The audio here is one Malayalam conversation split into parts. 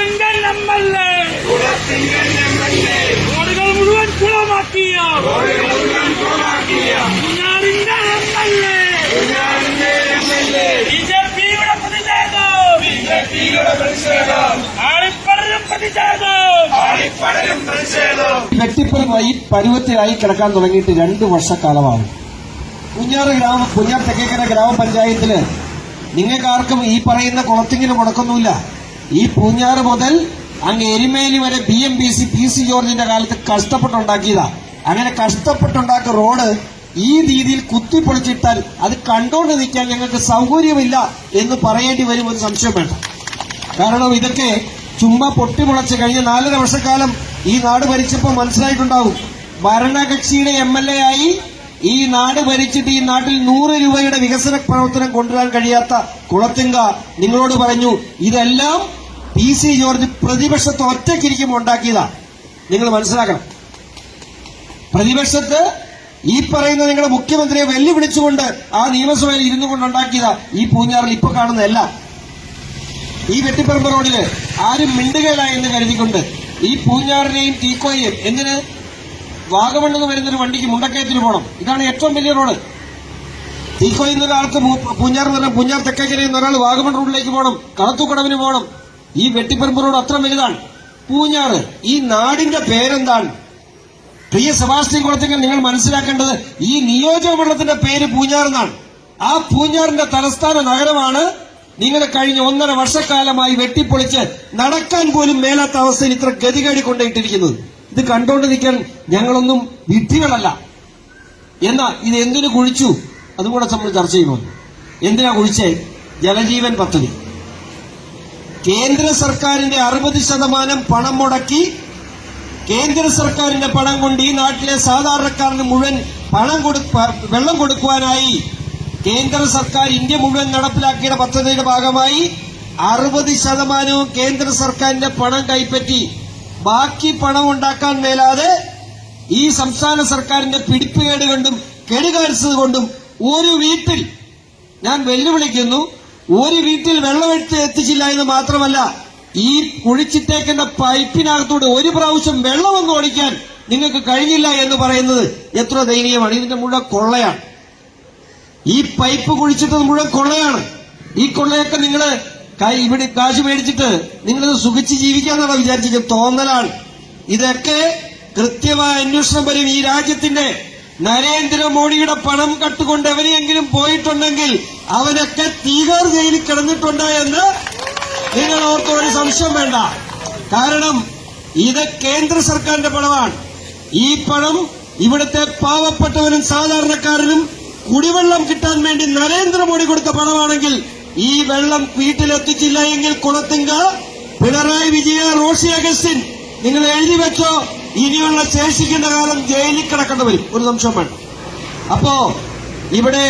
കുളത്തിങ്കൻ എം എൽ എ റോഡുകൾ മുഴുവൻ കുളമാക്കിയ. കുഞ്ഞാറിന്റെ M L A B J പിയുടെ പ്രതിഷേധം. ആളിപ്പടരും പ്രതിഷേധം. കെട്ടിപ്പുറമായി പരുവത്തിലായി കിടക്കാൻ തുടങ്ങിയിട്ട് രണ്ട് വർഷക്കാലമാണ് കുഞ്ഞാറ് ഗ്രാമ കുഞ്ഞാർ തെക്കേക്കര ഗ്രാമപഞ്ചായത്തിൽ നിങ്ങൾക്കാർക്കും ഈ പറയുന്ന കുളത്തിങ്ങിന് മുടക്കൊന്നുമില്ല ഈ പൂഞ്ഞാറ് മുതൽ അങ്ങ് എരിമേലി വരെ B M B C P C ജോർജിന്റെ കാലത്ത് കഷ്ടപ്പെട്ടുണ്ടാക്കിയതാ. അങ്ങനെ കഷ്ടപ്പെട്ടുണ്ടാക്കിയ റോഡ് ഈ രീതിയിൽ കുത്തിപ്പൊളിച്ചിട്ടാൽ അത് കണ്ടോണ്ട് നിൽക്കാൻ ഞങ്ങൾക്ക് സൗകര്യമില്ല എന്ന് പറയേണ്ടി വരും ഒരു സംശയം വേണ്ട. കാരണം ഇതൊക്കെ ചുമ്മാ പൊട്ടിമുളച്ച് കഴിഞ്ഞ നാലര വർഷക്കാലം ഈ നാട് ഭരിച്ചപ്പോൾ മനസ്സിലായിട്ടുണ്ടാവും. ഭരണകക്ഷിയുടെ എം എൽ എ ആയി ഈ നാട് ഭരിച്ചിട്ട് ഈ നാട്ടിൽ നൂറ് രൂപയുടെ വികസന പ്രവർത്തനം കൊണ്ടുവരാൻ കഴിയാത്ത കുളത്തിങ്ക നിങ്ങളോട് പറഞ്ഞു ഇതെല്ലാം പി സി ജോർജ് പ്രതിപക്ഷത്ത് ഒറ്റയ്ക്കിരിക്കുമ്പോൾ ഉണ്ടാക്കിയതാണ് നിങ്ങൾ മനസ്സിലാക്കണം. പ്രതിപക്ഷത്ത് ഈ പറയുന്ന നിങ്ങളുടെ മുഖ്യമന്ത്രിയെ വെല്ലുവിളിച്ചുകൊണ്ട് ആ നിയമസഭയിൽ ഇരുന്നു കൊണ്ട് ഉണ്ടാക്കിയതാ ഈ പൂഞ്ഞാറിൽ ഇപ്പൊ കാണുന്നതല്ല ഈ വെട്ടിപ്പറമ്പ് റോഡിൽ ആരും മിണ്ടുകയില്ല എന്ന് കരുതിക്കൊണ്ട് ഈ പൂഞ്ഞാറിനെയും തീക്കോയെയും എന്തിന് വാഗമണ്ണെന്ന് വരുന്നൊരു വണ്ടിക്ക് മുണ്ടക്കയത്തിന് പോകണം ഇതാണ് ഏറ്റവും വലിയ റോഡ്. തീക്കോയിൽ നിന്ന് ഒരാൾക്ക് മൂ- പൂഞ്ഞാർ എന്ന് പറഞ്ഞാൽ പൂഞ്ഞാർ തെക്കേക്കരയിൽ നിന്ന് ഒരാൾ വാഗമൺ റോഡിലേക്ക് പോകണം കളത്തുക്കടവിന് പോകണം ഈ വെട്ടിപ്പറമ്പ് റോഡ് അത്ര വലുതാണ്. പൂഞ്ഞാറ് ഈ നാടിന്റെ പേരെന്താണ്? പ്രിയ സെബാസ്റ്റ്യൻ കുളത്തിങ്കൽ നിങ്ങൾ മനസ്സിലാക്കേണ്ടത് ഈ നിയോജകമണ്ഡലത്തിന്റെ പേര് പൂഞ്ഞാർ എന്നാണ് ആ പൂഞ്ഞാറിന്റെ തലസ്ഥാന നഗരമാണ് നിങ്ങളെ കഴിഞ്ഞ ഒന്നര വർഷക്കാലമായി വെട്ടിപ്പൊളിച്ച് നടക്കാൻ പോലും മേലാത്ത അവസ്ഥയിൽ ഇത്ര ഗതികേടി കൊണ്ടിട്ടിരിക്കുന്നത് ഇത് കണ്ടോണ്ട് നിൽക്കാൻ ഞങ്ങളൊന്നും വിഡ്ഢികളല്ല. എന്നാ ഇത് എന്തിനു കുഴിച്ചു? അതും കൂടെ നമ്മൾ ചർച്ച ചെയ്യുന്നു എന്തിനാ കുഴിച്ചേ? ജലജീവൻ പദ്ധതി. കേന്ദ്ര സർക്കാരിന്റെ അറുപത് ശതമാനം പണം മുടക്കി കേന്ദ്ര സർക്കാരിന്റെ പണം കൊണ്ട് ഈ നാട്ടിലെ സാധാരണക്കാരന് മുഴുവൻ പണം കൊടു വെള്ളം കൊടുക്കുവാനായി കേന്ദ്ര സർക്കാർ ഇന്ത്യ മുഴുവൻ നടപ്പിലാക്കിയ പദ്ധതിയുടെ ഭാഗമായി അറുപത് ശതമാനവും കേന്ദ്ര സർക്കാരിന്റെ പണം കൈപ്പറ്റി ബാക്കി പണം ഉണ്ടാക്കാൻ മേലാതെ ഈ സംസ്ഥാന സർക്കാരിന്റെ പിടിപ്പുകേട് കൊണ്ടും കെടുകാരിച്ചത് കൊണ്ടും ഒരു വീട്ടിൽ ഞാൻ വെല്ലുവിളിക്കുന്നു. ഒരു വീട്ടിൽ വെള്ളം എടുത്ത് എത്തിച്ചില്ല എന്ന് മാത്രമല്ല ഈ കുഴിച്ചിട്ടേക്കുന്ന പൈപ്പിനകത്തൂടെ ഒരു പ്രാവശ്യം വെള്ളമൊന്നും ഓടിക്കാൻ നിങ്ങൾക്ക് കഴിഞ്ഞില്ല എന്ന് പറയുന്നത് എത്ര ദയനീയമാണ്. ഇതിന്റെ മുഴുവൻ കൊള്ളയാണ്. ഈ പൈപ്പ് കുഴിച്ചിട്ടത് മുഴുവൻ കൊള്ളയാണ്. ഈ കൊള്ളയൊക്കെ നിങ്ങൾ ഇവിടെ കാശ് മേടിച്ചിട്ട് നിങ്ങളിത് സുഖിച്ച് ജീവിക്കാന്നാണോ വിചാരിച്ചിരിക്കും തോന്നലാണ്. ഇതൊക്കെ കൃത്യമായ അന്വേഷണം വരും ഈ രാജ്യത്തിന്റെ നരേന്ദ്രമോദിയുടെ പണം കട്ടുകൊണ്ട് എവരെയെങ്കിലും പോയിട്ടുണ്ടെങ്കിൽ അവനൊക്കെ തീകാർ ജയിലിൽ കിടന്നിട്ടുണ്ട് എന്ന് നിങ്ങൾ ഓർത്ത് ഒരു സംശയം വേണ്ട. കാരണം ഇത് കേന്ദ്ര സർക്കാരിന്റെ പണമാണ്. ഈ പണം ഇവിടുത്തെ പാവപ്പെട്ടവനും സാധാരണക്കാരനും കുടിവെള്ളം കിട്ടാൻ വേണ്ടി നരേന്ദ്രമോദി കൊടുത്ത പണമാണെങ്കിൽ ഈ വെള്ളം വീട്ടിലെത്തിച്ചില്ല എങ്കിൽ കുളത്തിങ്ക പിണറായി വിജയ റോഷി അഗസ്റ്റിൻ നിങ്ങൾ എഴുതി വെച്ചോ? ഇനിയുള്ള ശേഷിക്കുന്ന കാലം ജയിലിൽ കിടക്കേണ്ടി വരും. ഒരു സംശയം വേണ്ട അപ്പോ ഇവിടെ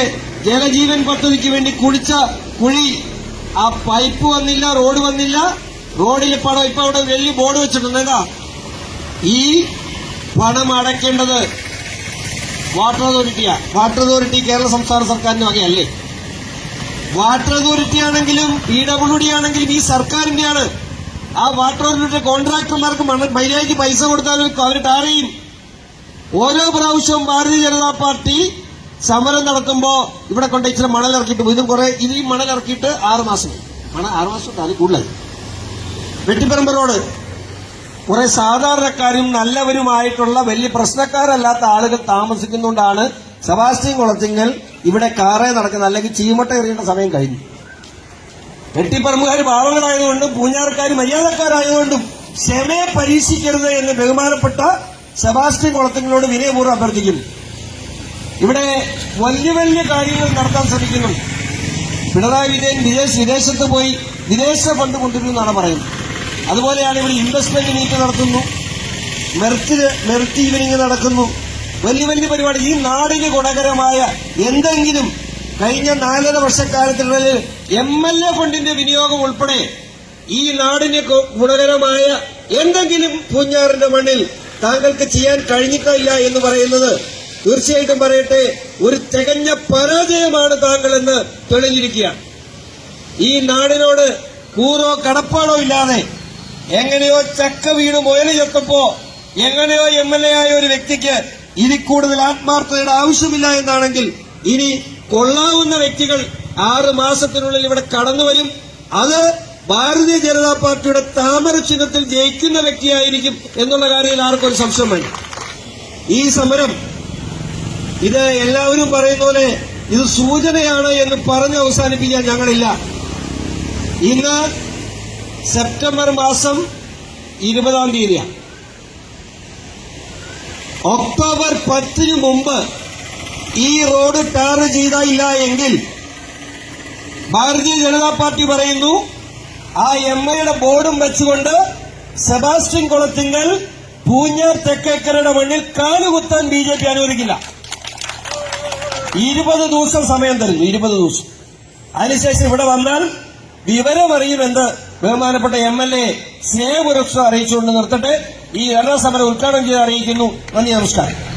ജലജീവൻ പദ്ധതിക്ക് വേണ്ടി കുഴിച്ച കുഴി ആ പൈപ്പ് വന്നില്ല റോഡ് വന്നില്ല. റോഡിൽ പണം ഇപ്പൊ അവിടെ വലിയ ബോർഡ് വെച്ചിട്ടുണ്ട്. എന്താ? ഈ പണം അടയ്ക്കേണ്ടത് വാട്ടർ അതോറിറ്റിയാ. വാട്ടർ അതോറിറ്റി കേരള സംസ്ഥാന സർക്കാരിന്റെ വകയല്ലേ? വാട്ടർ അതോറിറ്റി ആണെങ്കിലും പി ഡബ്ല്യു ഡി ആണെങ്കിലും ഈ സർക്കാരിന്റെയാണ് ആ വാട്ടർ അതോറിറ്റി കോൺട്രാക്ടർമാർക്ക് മൈലേജ് പൈസ കൊടുത്താൽ അവർ ടാറിയും. ഓരോ പ്രാവശ്യവും ഭാരതീയ ജനതാ പാർട്ടി സമരം നടക്കുമ്പോ ഇവിടെ കൊണ്ട് ഇച്ചിരി മണൽ ഇറക്കിയിട്ട്. ഇതും കുറെ ഇത് മണൽ ഇറക്കിയിട്ട് ആറ് മാസം. മണൽ ആറ് മാസം വെട്ടിപ്പറമ്പ് റോഡ്. കുറെ സാധാരണക്കാരും നല്ലവരുമായിട്ടുള്ള വലിയ പ്രശ്നക്കാരല്ലാത്ത ആളുകൾ താമസിക്കുന്നുണ്ടാണ് സെബാസ്റ്റ്യൻ കുളത്തിങ്ങൽ ഇവിടെ കാറേ നടക്കുന്നത്. അല്ലെങ്കിൽ ചീമട്ട എറിയേണ്ട സമയം കഴിഞ്ഞു. വെട്ടിപ്പറമ്പുകാർ പാവങ്ങളായതുകൊണ്ടും പൂഞ്ഞാർക്കാർ മര്യാദക്കാരായതുകൊണ്ടും ക്ഷമയെ പരീക്ഷിക്കരുത് എന്ന് ബഹുമാനപ്പെട്ട സെബാസ്റ്റ്യൻ കുളത്തിനോട് വിനയപൂർവം അഭ്യർത്ഥിക്കുന്നു ഇവിടെ വലിയ വലിയ കാര്യങ്ങൾ നടത്താൻ ശ്രമിക്കുന്നു. പിണറായി വിജയൻ വിദേശ വിദേശത്ത് പോയി വിദേശ ഫണ്ട് കൊണ്ടുവരുന്നു എന്നാണ് പറയുന്നത്. അതുപോലെയാണ് ഇവിടെ ഇൻവെസ്റ്റ്മെന്റ് മീറ്റ് നടത്തുന്നു. മെറിറ്റ് മെറിറ്റ് ഈവനിങ് നടക്കുന്നു. വലിയ വലിയ പരിപാടി. ഈ നാടിന് ഗുണകരമായ എന്തെങ്കിലും കഴിഞ്ഞ നാലര വർഷക്കാലത്തിനുള്ളിൽ എം എൽ എ ഫണ്ടിന്റെ വിനിയോഗം ഉൾപ്പെടെ ഈ നാടിന് ഗുണകരമായ എന്തെങ്കിലും പൂഞ്ഞാറിന്റെ മണ്ണിൽ താങ്കൾക്ക് ചെയ്യാൻ കഴിഞ്ഞിട്ടില്ല എന്ന് പറയുന്നത് തീർച്ചയായിട്ടും പറയട്ടെ ഒരു തികഞ്ഞ പരാജയമാണ് താങ്കൾ എന്ന് തെളിഞ്ഞിരിക്കുകയാണ്. ഈ നാടിനോട് കൂറോ കടപ്പാടോ ഇല്ലാതെ എങ്ങനെയോ ചക്ക വീണ് മുയൽ എങ്ങനെയോ എം എൽ എ ആയ ഒരു വ്യക്തിക്ക് ഇനി കൂടുതൽ ആത്മാർത്ഥതയുടെ ആവശ്യമില്ല എന്നാണെങ്കിൽ ഇനി കൊള്ളാവുന്ന വ്യക്തികൾ ആറ് മാസത്തിനുള്ളിൽ ഇവിടെ കടന്നു വരും. അത് ഭാരതീയ ജനതാ പാർട്ടിയുടെ താമര ചിഹ്നത്തിൽ ജയിക്കുന്ന വ്യക്തിയായിരിക്കും എന്നുള്ള കാര്യത്തിൽ ആർക്കും ഒരു സംശയം വേണ്ട. ഈ സമരം ഇത് എല്ലാവരും പറയുന്ന പോലെ ഇത് സൂചനയാണ് എന്ന് പറഞ്ഞ് അവസാനിപ്പിക്കാൻ ഞങ്ങളില്ല. ഇന്ന് സെപ്റ്റംബർ മാസം ഇരുപതാം തീയതിയാണ്. ഒക്ടോബർ പത്തിന് മുമ്പ് ഈ റോഡ് ടാർ ചെയ്തില്ല എങ്കിൽ ഭാരതീയ ജനതാ പാർട്ടി പറയുന്നു ആ എം എയുടെ ബോർഡും വെച്ചുകൊണ്ട് സെബാസ്റ്റ്യൻ കുളത്തിങ്കൽ പൂഞ്ഞാർ തെക്കേക്കരയുടെ മണ്ണിൽ കാലുകുത്താൻ ബി ജെ പി അനുവദിക്കില്ല. ഇരുപത് ദിവസം സമയം തരുന്നു ഇരുപത് ദിവസം. അതിനുശേഷം ഇവിടെ വന്നാൽ വിവരമറിയുമെന്ന് ബഹുമാനപ്പെട്ട എം എൽ എ സ്നേഹപുരക്ഷ അറിയിച്ചുകൊണ്ട് നിർത്തട്ടെ. ഈ ധർണ സമരം ഉദ്ഘാടനം ചെയ്ത് അറിയിക്കുന്നു. നന്ദി നമസ്കാരം.